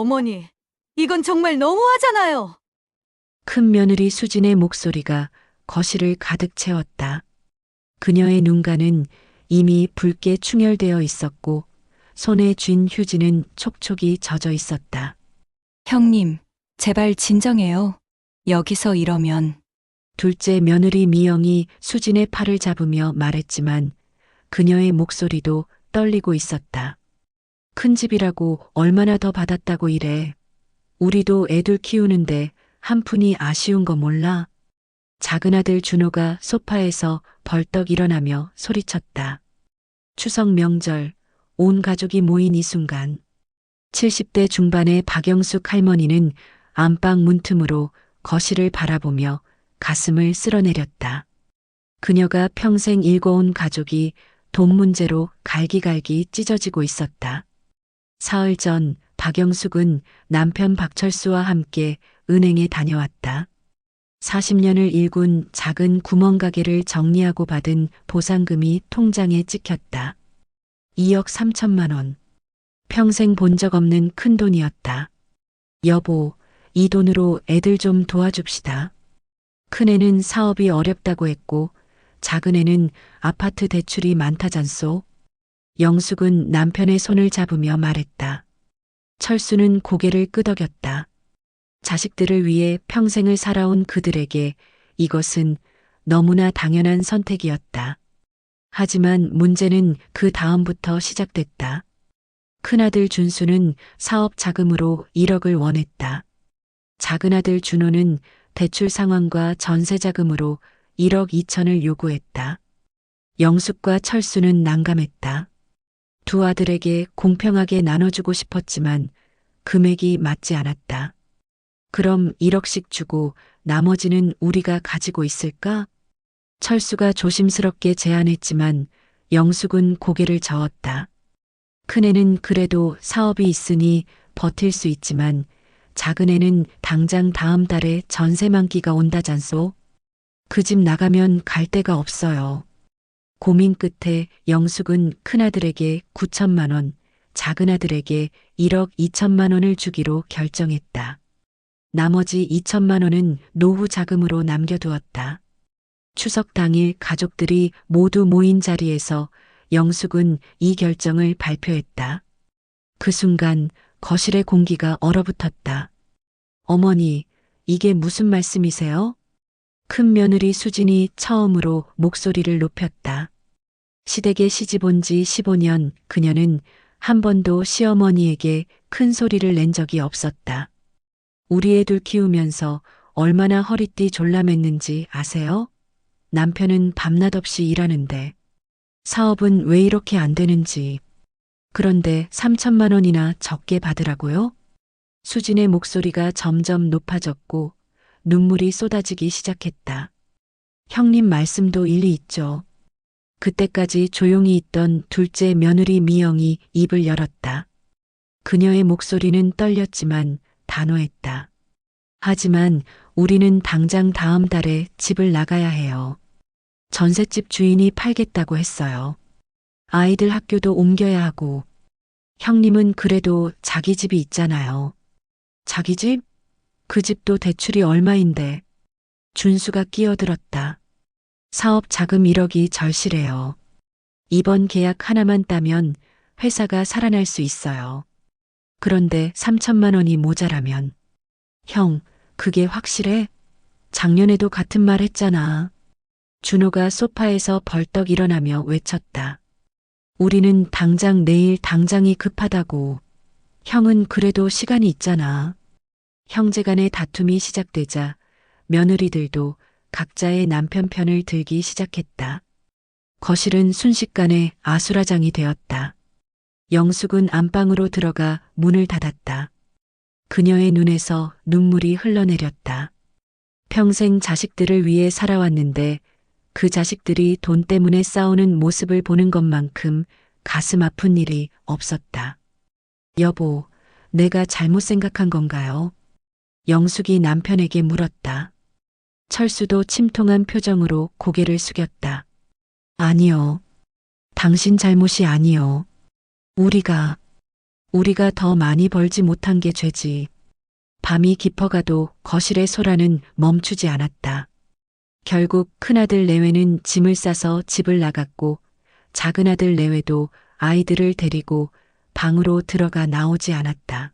어머니, 이건 정말 너무하잖아요. 큰 며느리 수진의 목소리가 거실을 가득 채웠다. 그녀의 눈가는 이미 붉게 충혈되어 있었고 손에 쥔 휴지는 촉촉이 젖어 있었다. 형님, 제발 진정해요. 여기서 이러면 둘째 며느리 미영이 수진의 팔을 잡으며 말했지만 그녀의 목소리도 떨리고 있었다. 큰 집이라고 얼마나 더 받았다고 이래. 우리도 애들 키우는데 한 푼이 아쉬운 거 몰라? 작은 아들 준호가 소파에서 벌떡 일어나며 소리쳤다. 추석 명절, 온 가족이 모인 이 순간. 70대 중반의 박영숙 할머니는 안방 문틈으로 거실을 바라보며 가슴을 쓸어내렸다. 그녀가 평생 일궈온 가족이 돈 문제로 갈기갈기 찢어지고 있었다. 사흘 전 박영숙은 남편 박철수와 함께 은행에 다녀왔다. 40년을 일군 작은 구멍가게를 정리하고 받은 보상금이 통장에 찍혔다. 2억 3천만 원. 평생 본 적 없는 큰 돈이었다. 여보, 이 돈으로 애들 좀 도와줍시다. 큰애는 사업이 어렵다고 했고, 작은애는 아파트 대출이 많다잖소. 영숙은 남편의 손을 잡으며 말했다. 철수는 고개를 끄덕였다. 자식들을 위해 평생을 살아온 그들에게 이것은 너무나 당연한 선택이었다. 하지만 문제는 그 다음부터 시작됐다. 큰아들 준수는 사업 자금으로 1억을 원했다. 작은아들 준호는 대출 상환과 전세 자금으로 1억 2천을 요구했다. 영숙과 철수는 난감했다. 두 아들에게 공평하게 나눠주고 싶었지만 금액이 맞지 않았다. 그럼 1억씩 주고 나머지는 우리가 가지고 있을까? 철수가 조심스럽게 제안했지만 영숙은 고개를 저었다. 큰애는 그래도 사업이 있으니 버틸 수 있지만 작은애는 당장 다음 달에 전세 만기가 온다잖소. 그 집 나가면 갈 데가 없어요. 고민 끝에 영숙은 큰아들에게 9천만 원, 작은아들에게 1억 2천만 원을 주기로 결정했다. 나머지 2천만 원은 노후 자금으로 남겨두었다. 추석 당일 가족들이 모두 모인 자리에서 영숙은 이 결정을 발표했다. 그 순간 거실의 공기가 얼어붙었다. 어머니, 이게 무슨 말씀이세요? 큰 며느리 수진이 처음으로 목소리를 높였다. 시댁에 시집 온 지 15년 그녀는 한 번도 시어머니에게 큰 소리를 낸 적이 없었다. 우리 애들 키우면서 얼마나 허리띠 졸라맸는지 아세요? 남편은 밤낮 없이 일하는데 사업은 왜 이렇게 안 되는지. 그런데 3천만 원이나 적게 받으라고요? 수진의 목소리가 점점 높아졌고 눈물이 쏟아지기 시작했다. 형님 말씀도 일리 있죠. 그때까지 조용히 있던 둘째 며느리 미영이 입을 열었다. 그녀의 목소리는 떨렸지만 단호했다. 하지만 우리는 당장 다음 달에 집을 나가야 해요. 전셋집 주인이 팔겠다고 했어요. 아이들 학교도 옮겨야 하고. 형님은 그래도 자기 집이 있잖아요. 자기 집? 그 집도 대출이 얼마인데. 준수가 끼어들었다. 사업 자금 1억이 절실해요. 이번 계약 하나만 따면 회사가 살아날 수 있어요. 그런데 3천만 원이 모자라면. 형, 그게 확실해? 작년에도 같은 말 했잖아. 준호가 소파에서 벌떡 일어나며 외쳤다. 우리는 당장 내일 당장이 급하다고. 형은 그래도 시간이 있잖아. 형제 간의 다툼이 시작되자 며느리들도 각자의 남편 편을 들기 시작했다. 거실은 순식간에 아수라장이 되었다. 영숙은 안방으로 들어가 문을 닫았다. 그녀의 눈에서 눈물이 흘러내렸다. 평생 자식들을 위해 살아왔는데 그 자식들이 돈 때문에 싸우는 모습을 보는 것만큼 가슴 아픈 일이 없었다. 여보, 내가 잘못 생각한 건가요? 영숙이 남편에게 물었다. 철수도 침통한 표정으로 고개를 숙였다. 아니요. 당신 잘못이 아니요. 우리가, 우리가 더 많이 벌지 못한 게 죄지. 밤이 깊어가도 거실의 소라는 멈추지 않았다. 결국 큰아들 내외는 짐을 싸서 집을 나갔고 작은아들 내외도 아이들을 데리고 방으로 들어가 나오지 않았다.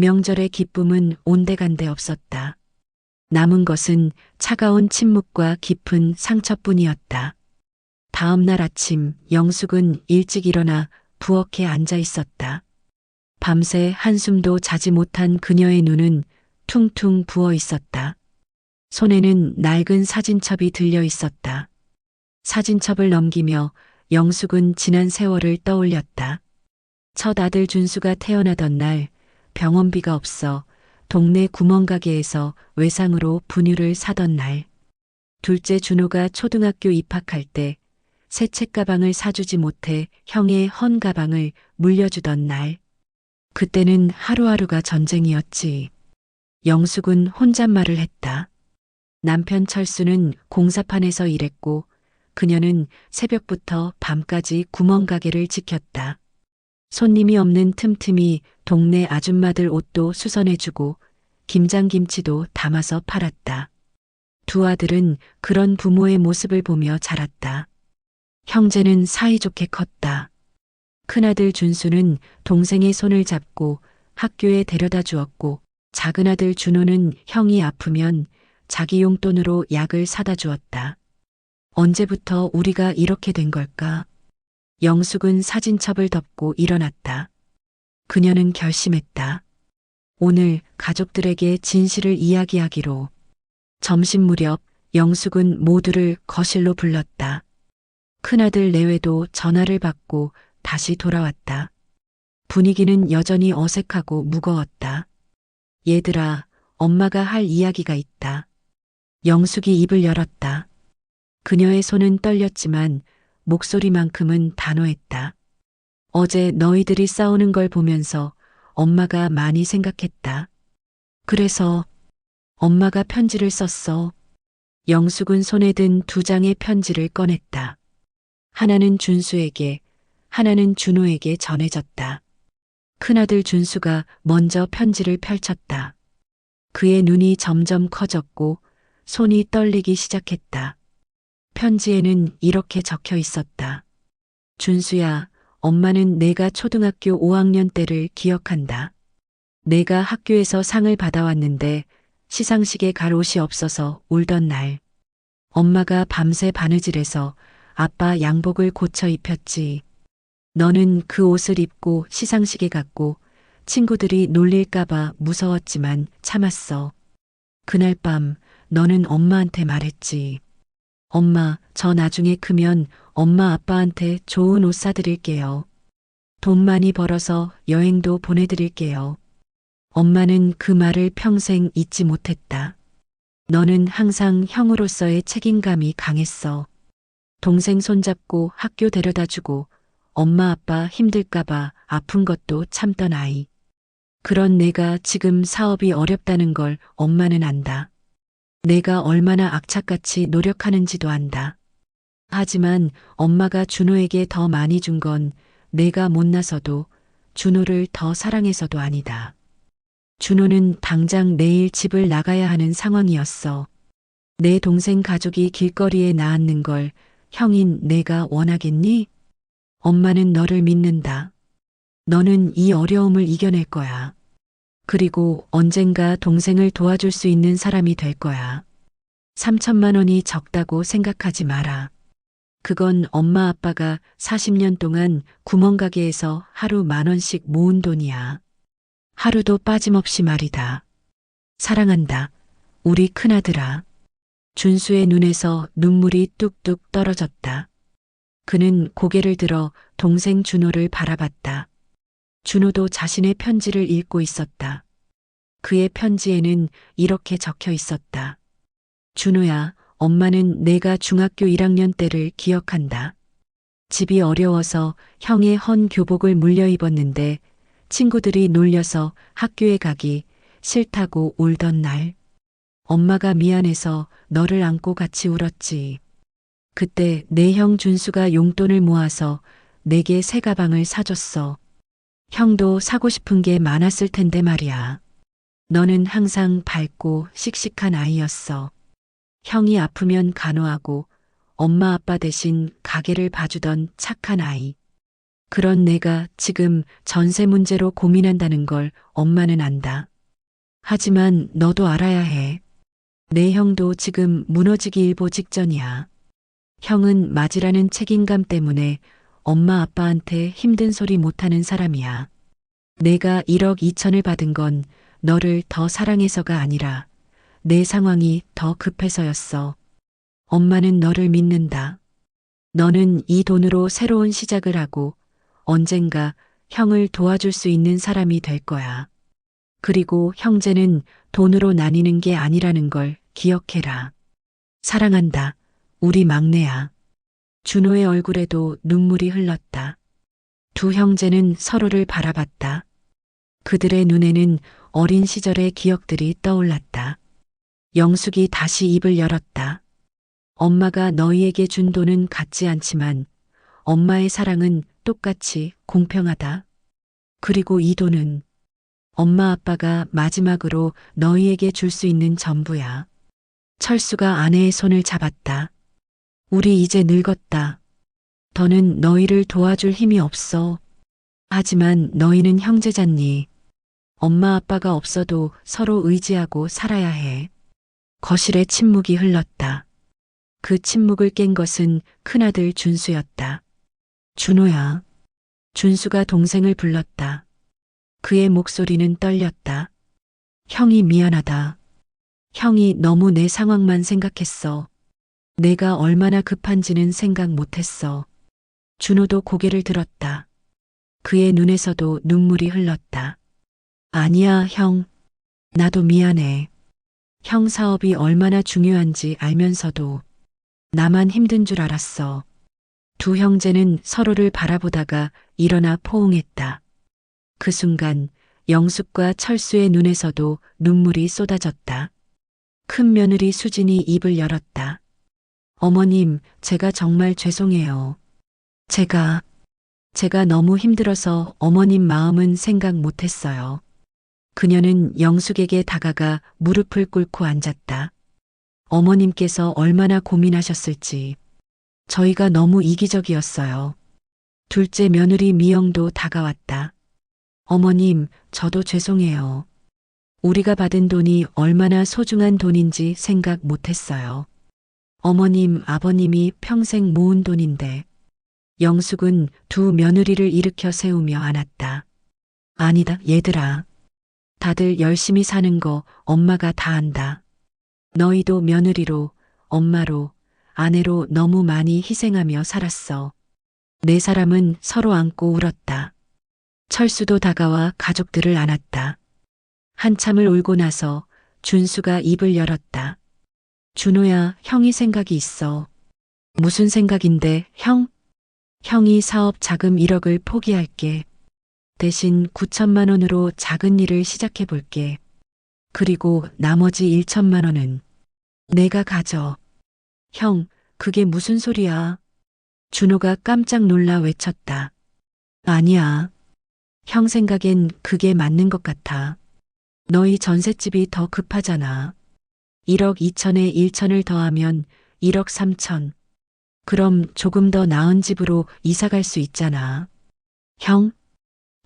명절의 기쁨은 온데간데 없었다. 남은 것은 차가운 침묵과 깊은 상처뿐이었다. 다음 날 아침 영숙은 일찍 일어나 부엌에 앉아 있었다. 밤새 한숨도 자지 못한 그녀의 눈은 퉁퉁 부어 있었다. 손에는 낡은 사진첩이 들려 있었다. 사진첩을 넘기며 영숙은 지난 세월을 떠올렸다. 첫 아들 준수가 태어나던 날 병원비가 없어 동네 구멍가게에서 외상으로 분유를 사던 날. 둘째 준호가 초등학교 입학할 때 새 책가방을 사주지 못해 형의 헌 가방을 물려주던 날. 그때는 하루하루가 전쟁이었지. 영숙은 혼잣말을 했다. 남편 철수는 공사판에서 일했고 그녀는 새벽부터 밤까지 구멍가게를 지켰다. 손님이 없는 틈틈이 동네 아줌마들 옷도 수선해주고 김장김치도 담아서 팔았다. 두 아들은 그런 부모의 모습을 보며 자랐다. 형제는 사이좋게 컸다. 큰아들 준수는 동생의 손을 잡고 학교에 데려다 주었고 작은아들 준호는 형이 아프면 자기 용돈으로 약을 사다 주었다. 언제부터 우리가 이렇게 된 걸까? 영숙은 사진첩을 덮고 일어났다. 그녀는 결심했다. 오늘 가족들에게 진실을 이야기하기로. 점심 무렵 영숙은 모두를 거실로 불렀다. 큰아들 내외도 전화를 받고 다시 돌아왔다. 분위기는 여전히 어색하고 무거웠다. 얘들아, 엄마가 할 이야기가 있다. 영숙이 입을 열었다. 그녀의 손은 떨렸지만 목소리만큼은 단호했다. 어제 너희들이 싸우는 걸 보면서 엄마가 많이 생각했다. 그래서 엄마가 편지를 썼어. 영숙은 손에 든 두 장의 편지를 꺼냈다. 하나는 준수에게, 하나는 준호에게 전해졌다. 큰아들 준수가 먼저 편지를 펼쳤다. 그의 눈이 점점 커졌고 손이 떨리기 시작했다. 편지에는 이렇게 적혀 있었다. 준수야, 엄마는 내가 초등학교 5학년 때를 기억한다. 내가 학교에서 상을 받아왔는데 시상식에 갈 옷이 없어서 울던 날. 엄마가 밤새 바느질해서 아빠 양복을 고쳐 입혔지. 너는 그 옷을 입고 시상식에 갔고 친구들이 놀릴까봐 무서웠지만 참았어. 그날 밤 너는 엄마한테 말했지. 엄마, 저 나중에 크면 엄마 아빠한테 좋은 옷 사드릴게요. 돈 많이 벌어서 여행도 보내드릴게요. 엄마는 그 말을 평생 잊지 못했다. 너는 항상 형으로서의 책임감이 강했어. 동생 손잡고 학교 데려다 주고 엄마 아빠 힘들까봐 아픈 것도 참던 아이. 그런 내가 지금 사업이 어렵다는 걸 엄마는 안다. 내가 얼마나 악착같이 노력하는지도 안다. 하지만 엄마가 준호에게 더 많이 준 건 내가 못나서도 준호를 더 사랑해서도 아니다. 준호는 당장 내일 집을 나가야 하는 상황이었어. 내 동생 가족이 길거리에 나앉는 걸 형인 내가 원하겠니? 엄마는 너를 믿는다. 너는 이 어려움을 이겨낼 거야. 그리고 언젠가 동생을 도와줄 수 있는 사람이 될 거야. 3천만 원이 적다고 생각하지 마라. 그건 엄마 아빠가 40년 동안 구멍가게에서 하루 만 원씩 모은 돈이야. 하루도 빠짐없이 말이다. 사랑한다. 우리 큰아들아. 준수의 눈에서 눈물이 뚝뚝 떨어졌다. 그는 고개를 들어 동생 준호를 바라봤다. 준호도 자신의 편지를 읽고 있었다. 그의 편지에는 이렇게 적혀 있었다. 준호야, 엄마는 내가 중학교 1학년 때를 기억한다. 집이 어려워서 형의 헌 교복을 물려 입었는데 친구들이 놀려서 학교에 가기 싫다고 울던 날. 엄마가 미안해서 너를 안고 같이 울었지. 그때 내 형 준수가 용돈을 모아서 내게 새 가방을 사줬어. 형도 사고 싶은 게 많았을 텐데 말이야. 너는 항상 밝고 씩씩한 아이였어. 형이 아프면 간호하고 엄마 아빠 대신 가게를 봐주던 착한 아이. 그런 내가 지금 전세 문제로 고민한다는 걸 엄마는 안다. 하지만 너도 알아야 해. 내 형도 지금 무너지기 일보 직전이야. 형은 맞이라는 책임감 때문에 엄마 아빠한테 힘든 소리 못하는 사람이야. 내가 1억 2천을 받은 건 너를 더 사랑해서가 아니라 내 상황이 더 급해서였어. 엄마는 너를 믿는다. 너는 이 돈으로 새로운 시작을 하고 언젠가 형을 도와줄 수 있는 사람이 될 거야. 그리고 형제는 돈으로 나뉘는 게 아니라는 걸 기억해라. 사랑한다. 우리 막내야. 준호의 얼굴에도 눈물이 흘렀다. 두 형제는 서로를 바라봤다. 그들의 눈에는 어린 시절의 기억들이 떠올랐다. 영숙이 다시 입을 열었다. 엄마가 너희에게 준 돈은 같지 않지만 엄마의 사랑은 똑같이 공평하다. 그리고 이 돈은 엄마 아빠가 마지막으로 너희에게 줄 수 있는 전부야. 철수가 아내의 손을 잡았다. 우리 이제 늙었다. 더는 너희를 도와줄 힘이 없어. 하지만 너희는 형제잖니. 엄마 아빠가 없어도 서로 의지하고 살아야 해. 거실에 침묵이 흘렀다. 그 침묵을 깬 것은 큰아들 준수였다. 준호야. 준수가 동생을 불렀다. 그의 목소리는 떨렸다. 형이 미안하다. 형이 너무 내 상황만 생각했어. 내가 얼마나 급한지는 생각 못했어. 준호도 고개를 들었다. 그의 눈에서도 눈물이 흘렀다. 아니야, 형. 나도 미안해. 형 사업이 얼마나 중요한지 알면서도 나만 힘든 줄 알았어. 두 형제는 서로를 바라보다가 일어나 포옹했다. 그 순간 영숙과 철수의 눈에서도 눈물이 쏟아졌다. 큰 며느리 수진이 입을 열었다. 어머님, 제가 정말 죄송해요. 제가, 제가 너무 힘들어서 어머님 마음은 생각 못했어요. 그녀는 영숙에게 다가가 무릎을 꿇고 앉았다. 어머님께서 얼마나 고민하셨을지. 저희가 너무 이기적이었어요. 둘째 며느리 미영도 다가왔다. 어머님, 저도 죄송해요. 우리가 받은 돈이 얼마나 소중한 돈인지 생각 못했어요. 어머님, 아버님이 평생 모은 돈인데. 영숙은 두 며느리를 일으켜 세우며 안았다. 아니다, 얘들아. 다들 열심히 사는 거 엄마가 다 안다. 너희도 며느리로, 엄마로, 아내로 너무 많이 희생하며 살았어. 네 사람은 서로 안고 울었다. 철수도 다가와 가족들을 안았다. 한참을 울고 나서 준수가 입을 열었다. 준호야, 형이 생각이 있어. 무슨 생각인데, 형? 형이 사업 자금 1억을 포기할게. 대신 9천만 원으로 작은 일을 시작해 볼게. 그리고 나머지 1천만 원은 내가 가져. 형, 그게 무슨 소리야? 준호가 깜짝 놀라 외쳤다. 아니야. 형 생각엔 그게 맞는 것 같아. 너희 전셋집이 더 급하잖아. 1억 2천에 1천을 더하면 1억 3천. 그럼 조금 더 나은 집으로 이사 갈 수 있잖아. 형?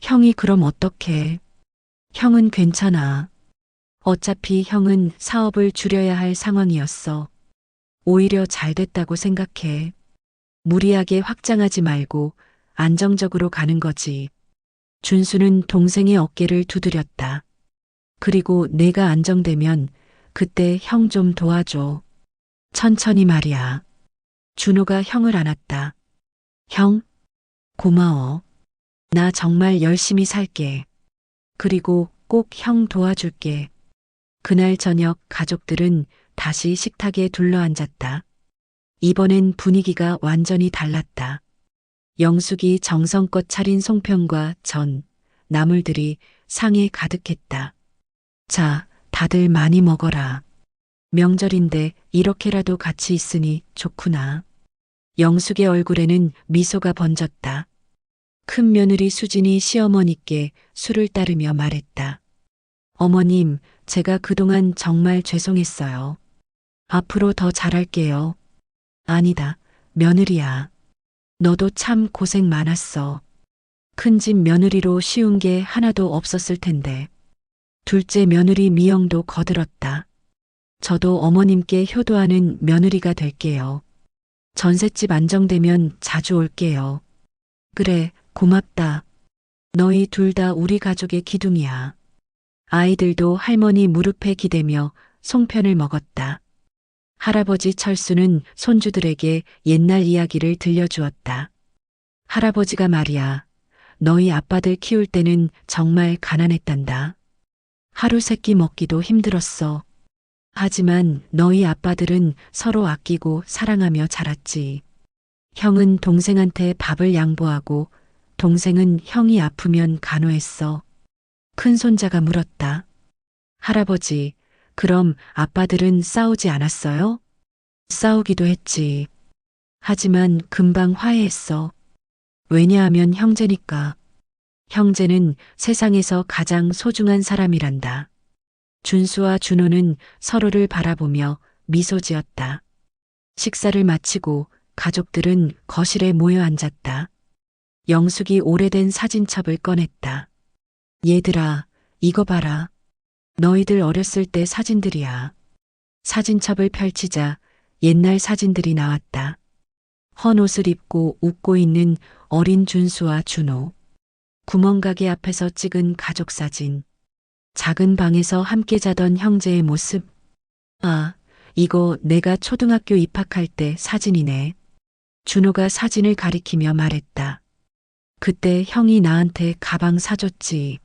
형이 그럼 어떡해? 형은 괜찮아. 어차피 형은 사업을 줄여야 할 상황이었어. 오히려 잘 됐다고 생각해. 무리하게 확장하지 말고 안정적으로 가는 거지. 준수는 동생의 어깨를 두드렸다. 그리고 내가 안정되면 그때 형 좀 도와줘. 천천히 말이야. 준호가 형을 안았다. 형, 고마워. 나 정말 열심히 살게. 그리고 꼭 형 도와줄게. 그날 저녁 가족들은 다시 식탁에 둘러앉았다. 이번엔 분위기가 완전히 달랐다. 영숙이 정성껏 차린 송편과 전, 나물들이 상에 가득했다. 자, 다들 많이 먹어라. 명절인데 이렇게라도 같이 있으니 좋구나. 영숙의 얼굴에는 미소가 번졌다. 큰 며느리 수진이 시어머니께 술을 따르며 말했다. 어머님, 제가 그동안 정말 죄송했어요. 앞으로 더 잘할게요. 아니다, 며느리야. 너도 참 고생 많았어. 큰 집 며느리로 쉬운 게 하나도 없었을 텐데. 둘째 며느리 미영도 거들었다. 저도 어머님께 효도하는 며느리가 될게요. 전셋집 안정되면 자주 올게요. 그래, 고맙다. 너희 둘 다 우리 가족의 기둥이야. 아이들도 할머니 무릎에 기대며 송편을 먹었다. 할아버지 철수는 손주들에게 옛날 이야기를 들려주었다. 할아버지가 말이야. 너희 아빠들 키울 때는 정말 가난했단다. 하루 세 끼 먹기도 힘들었어. 하지만 너희 아빠들은 서로 아끼고 사랑하며 자랐지. 형은 동생한테 밥을 양보하고 동생은 형이 아프면 간호했어. 큰 손자가 물었다. 할아버지, 그럼 아빠들은 싸우지 않았어요? 싸우기도 했지. 하지만 금방 화해했어. 왜냐하면 형제니까. 형제는 세상에서 가장 소중한 사람이란다. 준수와 준호는 서로를 바라보며 미소 지었다. 식사를 마치고 가족들은 거실에 모여 앉았다. 영숙이 오래된 사진첩을 꺼냈다. 얘들아, 이거 봐라. 너희들 어렸을 때 사진들이야. 사진첩을 펼치자 옛날 사진들이 나왔다. 헌 옷을 입고 웃고 있는 어린 준수와 준호. 구멍가게 앞에서 찍은 가족 사진. 작은 방에서 함께 자던 형제의 모습. 아, 이거 내가 초등학교 입학할 때 사진이네. 준호가 사진을 가리키며 말했다. 그때 형이 나한테 가방 사줬지.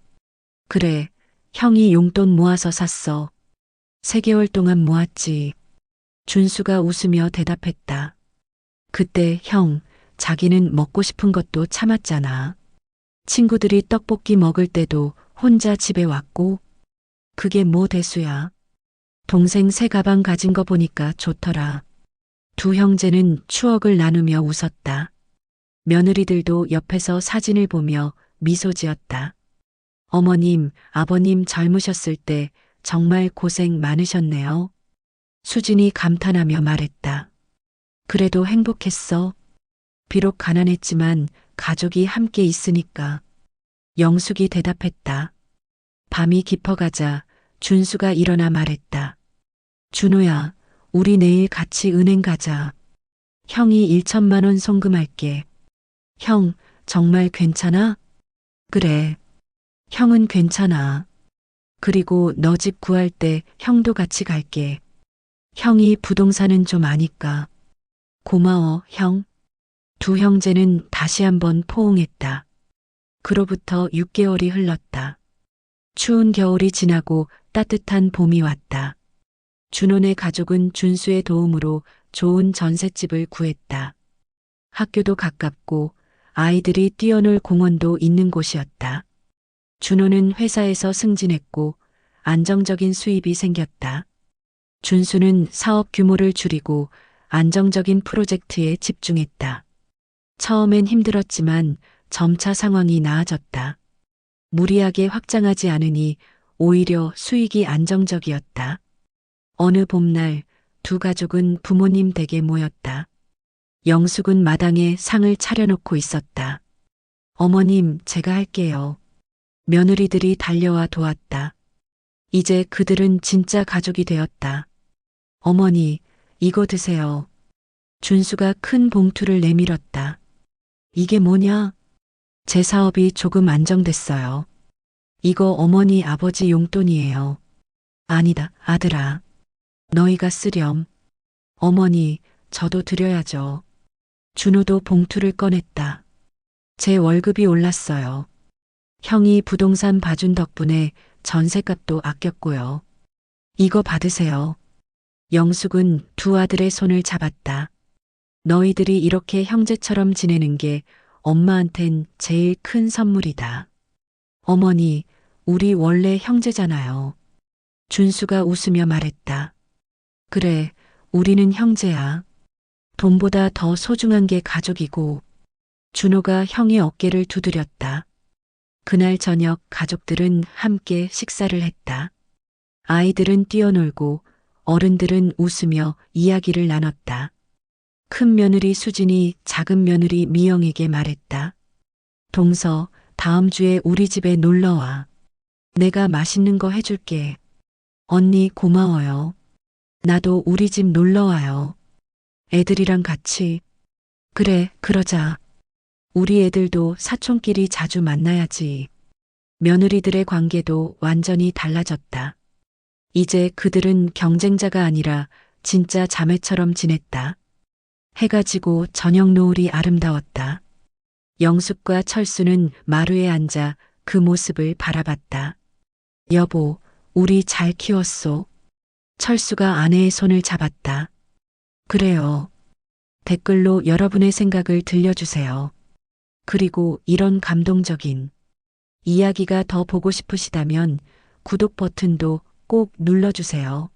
그래, 형이 용돈 모아서 샀어. 세 개월 동안 모았지. 준수가 웃으며 대답했다. 그때 형, 자기는 먹고 싶은 것도 참았잖아. 친구들이 떡볶이 먹을 때도 혼자 집에 왔고, 그게 뭐 대수야. 동생 새 가방 가진 거 보니까 좋더라. 두 형제는 추억을 나누며 웃었다. 며느리들도 옆에서 사진을 보며 미소 지었다. 어머님, 아버님 젊으셨을 때 정말 고생 많으셨네요. 수진이 감탄하며 말했다. 그래도 행복했어. 비록 가난했지만 가족이 함께 있으니까. 영숙이 대답했다. 밤이 깊어가자 준수가 일어나 말했다. 준호야, 우리 내일 같이 은행 가자. 형이 1천만 원 송금할게. 형, 정말 괜찮아? 그래. 형은 괜찮아. 그리고 너 집 구할 때 형도 같이 갈게. 형이 부동산은 좀 아니까. 고마워, 형. 두 형제는 다시 한번 포옹했다. 그로부터 6개월이 흘렀다. 추운 겨울이 지나고 따뜻한 봄이 왔다. 준혼의 가족은 준수의 도움으로 좋은 전셋집을 구했다. 학교도 가깝고 아이들이 뛰어놀 공원도 있는 곳이었다. 준호는 회사에서 승진했고 안정적인 수입이 생겼다. 준수는 사업 규모를 줄이고 안정적인 프로젝트에 집중했다. 처음엔 힘들었지만 점차 상황이 나아졌다. 무리하게 확장하지 않으니 오히려 수익이 안정적이었다. 어느 봄날 두 가족은 부모님 댁에 모였다. 영숙은 마당에 상을 차려놓고 있었다. 어머님, 제가 할게요. 며느리들이 달려와 도왔다. 이제 그들은 진짜 가족이 되었다. 어머니, 이거 드세요. 준수가 큰 봉투를 내밀었다. 이게 뭐냐? 제 사업이 조금 안정됐어요. 이거 어머니 아버지 용돈이에요. 아니다, 아들아. 너희가 쓰렴. 어머니, 저도 드려야죠. 준호도 봉투를 꺼냈다. 제 월급이 올랐어요. 형이 부동산 봐준 덕분에 전세값도 아꼈고요. 이거 받으세요. 영숙은 두 아들의 손을 잡았다. 너희들이 이렇게 형제처럼 지내는 게 엄마한텐 제일 큰 선물이다. 어머니, 우리 원래 형제잖아요. 준수가 웃으며 말했다. 그래, 우리는 형제야. 돈보다 더 소중한 게 가족이고, 준호가 형의 어깨를 두드렸다. 그날 저녁 가족들은 함께 식사를 했다. 아이들은 뛰어놀고 어른들은 웃으며 이야기를 나눴다. 큰 며느리 수진이 작은 며느리 미영에게 말했다. 동서, 다음 주에 우리 집에 놀러 와. 내가 맛있는 거 해줄게. 언니 고마워요. 나도 우리 집 놀러 와요. 애들이랑 같이. 그래, 그러자. 우리 애들도 사촌끼리 자주 만나야지. 며느리들의 관계도 완전히 달라졌다. 이제 그들은 경쟁자가 아니라 진짜 자매처럼 지냈다. 해가 지고 저녁 노을이 아름다웠다. 영숙과 철수는 마루에 앉아 그 모습을 바라봤다. 여보, 우리 잘 키웠소. 철수가 아내의 손을 잡았다. 그래요. 댓글로 여러분의 생각을 들려주세요. 그리고 이런 감동적인 이야기가 더 보고 싶으시다면 구독 버튼도 꼭 눌러주세요.